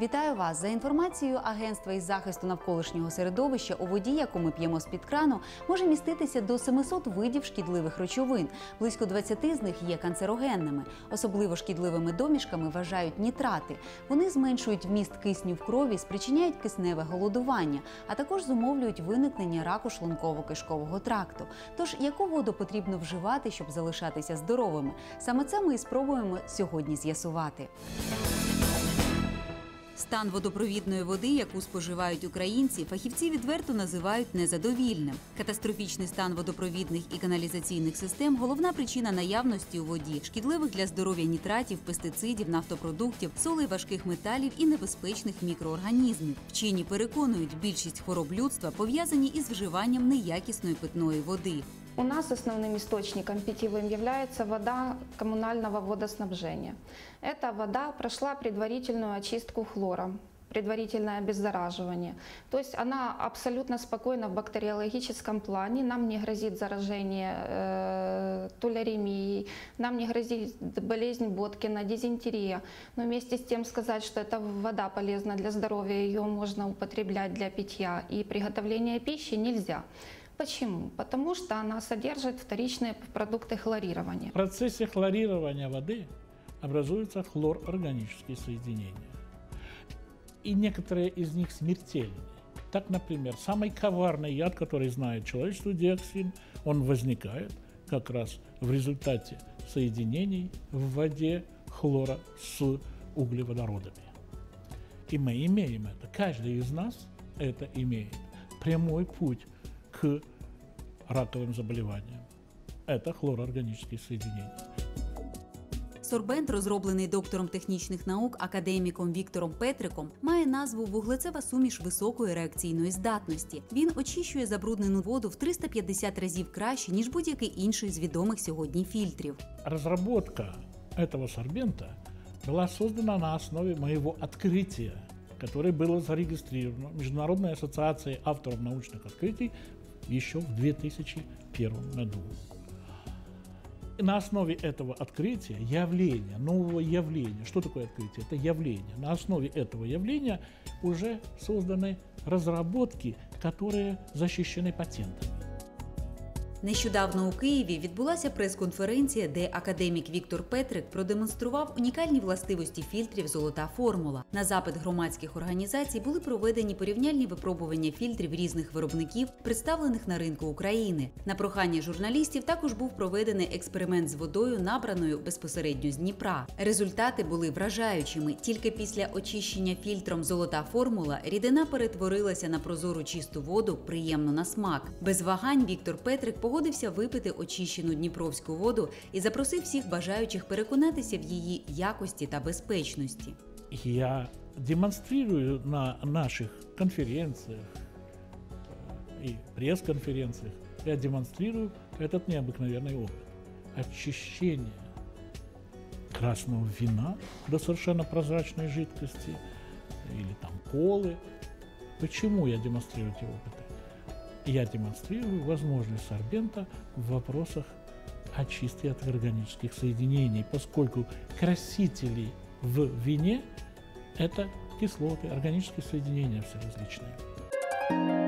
Вітаю вас за інформацією Агентства із захисту навколишнього середовища. У воді, яку ми п'ємо з під крану, може міститися до 700 видів шкідливих речовин. Близько 20 з них є канцерогенними. Особливо шкідливими домішками вважають нітрати. Вони зменшують вміст кисню в крові, спричиняють кисневе голодування, а також зумовлюють виникнення раку шлунково-кишкового тракту. Тож яку воду потрібно вживати, щоб залишатися здоровими? Саме це ми і спробуємо сьогодні з'ясувати. Стан водопровідної води, яку споживають українці, фахівці відверто називають незадовільним. Катастрофічний стан водопровідних і каналізаційних систем головна причина наявності у воді шкідливих для здоров'я нітратів, пестицидів, нафтопродуктів, солей важких металів і небезпечних мікроорганізмів. Вчені переконують, більшість хвороб людства пов'язані із вживанням неякісної питної води. У нас основным источником питьевым является вода коммунального водоснабжения. Эта вода прошла предварительную очистку хлором, предварительное обеззараживание. То есть она абсолютно спокойна в бактериологическом плане, нам не грозит заражение э, туляремией, нам не грозит болезнь Боткина, дизентерия. Но вместе с тем сказать, что эта вода полезна для здоровья, ее можно употреблять для питья и приготовления пищи нельзя. Почему? Потому что она содержит вторичные продукты хлорирования. В процессе хлорирования воды образуются хлорорганические соединения. И некоторые из них смертельны. Так, например, самый коварный яд, который знает человечество, диоксин, он возникает как раз в результате соединений в воде хлора с углеводородами. И мы имеем это. Каждый из нас это имеет. Прямой путь к раковым заболеваниям. Это хлороорганические соединения. Сорбент, розроблений доктором технічних наук академіком Віктором Петриком, має назву вуглецева суміш високої реакційної здатності. Він очищує забруднену воду в 350 разів краще ніж будь-який інший з відомих сьогодні фільтрів. Разработка этого сорбента была создана на основе моего открытия, которое было зарегистрировано Международной ассоциацией авторов научных открытий еще в 2001 году. И на основе этого открытия, явления, нового явления, что такое открытие? Это явление. На основе этого явления уже созданы разработки, которые защищены патентами. Нещодавно у Києві відбулася прес-конференція, де академік Віктор Петрик продемонстрував унікальні властивості фільтрів Золота формула. На запит громадських організацій були проведені порівняльні випробування фільтрів різних виробників, представлених на ринку України. На прохання журналістів також був проведений експеримент з водою, набраною безпосередньо з Дніпра. Результати були вражаючими. Тільки після очищення фільтром Золота формула рідина перетворилася на прозору чисту воду, приємну на смак. Без вагань Віктор Петрик погодився випити очищену дніпровську воду і запросив всіх бажаючих переконатися в її якості та безпечності. Я демонстрирую на наших конференциях э, и пресс-конференциях, я демонстрирую этот необыкновенный опыт. Очищение красного вина до совершенно прозрачной жидкости или там колы. Почему я демонстрирую эти опыты? Я демонстрирую возможность сорбента в вопросах очистки от органических соединений, поскольку красители в вине – это кислоты, органические соединения все различные.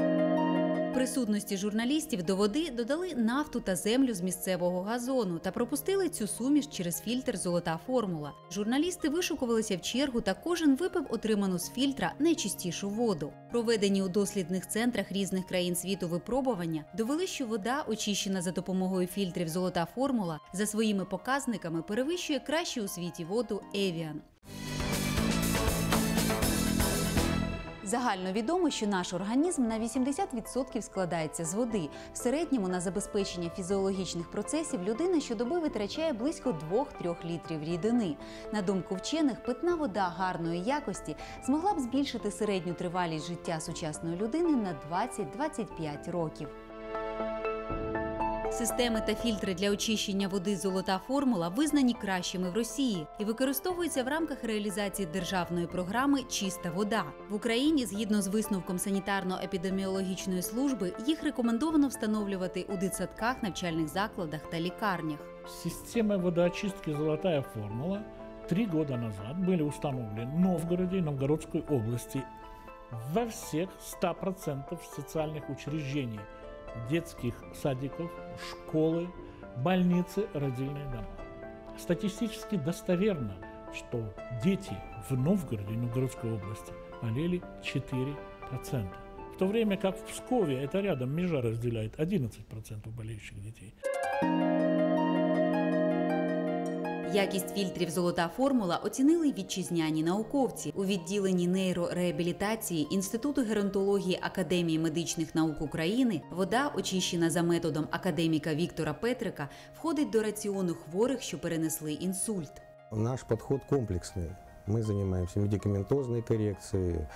Присутності журналістів до води додали нафту та землю з місцевого газону та пропустили цю суміш через фільтр Золота формула. Журналісти вишукувалися в чергу, та кожен випив отриману з фільтра найчистішу воду. Проведені у дослідних центрах різних країн світу випробування довели, що вода, очищена за допомогою фільтрів Золота формула, за своїми показниками перевищує кращу у світі воду Евіан. Загально відомо, що наш організм на 80% складається з води. В середньому на забезпечення фізіологічних процесів людина щодоби витрачає близько 2-3 літрів рідини. На думку вчених, питна вода гарної якості змогла б збільшити середню тривалість життя сучасної людини на 20-25 років. Системи та фільтри для очищення води Золота формула визнані кращими в Росії і використовуються в рамках реалізації державної програми Чиста вода в Україні. Згідно з висновком санітарно-епідеміологічної служби, їх рекомендовано встановлювати у дитсадках, навчальних закладах та лікарнях. Система водоочистки «Золотая формула» три года назад были установлены в Новгороде и Новгородской области во всех 100% социальных учреждений, детских садиков, школы, больницы, родильные дома. Статистически достоверно, что дети в Новгороде Новгородской области болели 4%. В то время как в Пскове, это рядом, межа разделяет 11% болеющих детей. Якість фільтрів Золота формула оцінили вітчизняні науковці у відділенні нейрореабілітації Інституту геронтології Академії медичних наук України. Вода, очищена за методом академіка Віктора Петрика, входить до раціону хворих, що перенесли інсульт. Наш подход комплексный. Мы занимаемся медикаментозной коррекцией,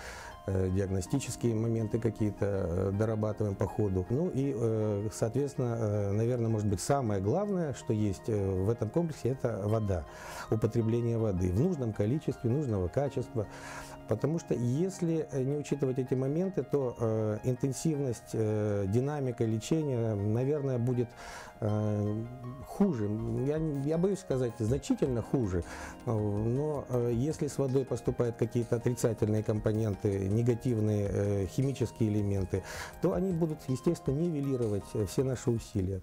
э, диагностические моменты какие-то э, дорабатываем по ходу. Ну и, э, соответственно, наверное, может быть, самое главное, что есть в этом комплексе, это вода, употребление воды в нужном количестве, нужного качества. Потому что если э, не учитывать эти моменты, то э, интенсивность, э, динамика лечения, наверное, будет э, хуже. Я, я боюсь сказать, значительно хуже. Э, Но э, если с водой поступают какие-то отрицательные компоненты, негативные э, химические элементы, то они будут, естественно, нивелировать э, все наши усилия.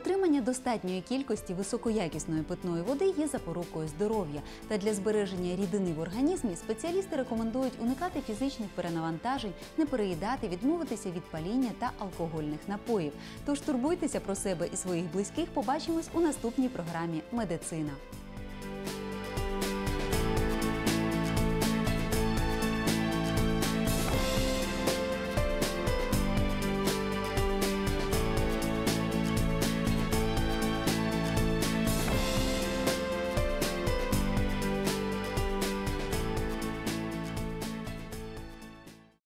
Отримання достатньої кількості високоякісної питної води є запорукою здоров'я. Та для збереження рідини в організмі спеціалісти рекомендують уникати фізичних перенавантажень, не переїдати, відмовитися від паління та алкогольних напоїв. Тож турбуйтеся про себе і своїх близьких. Побачимось у наступній програмі Медицина.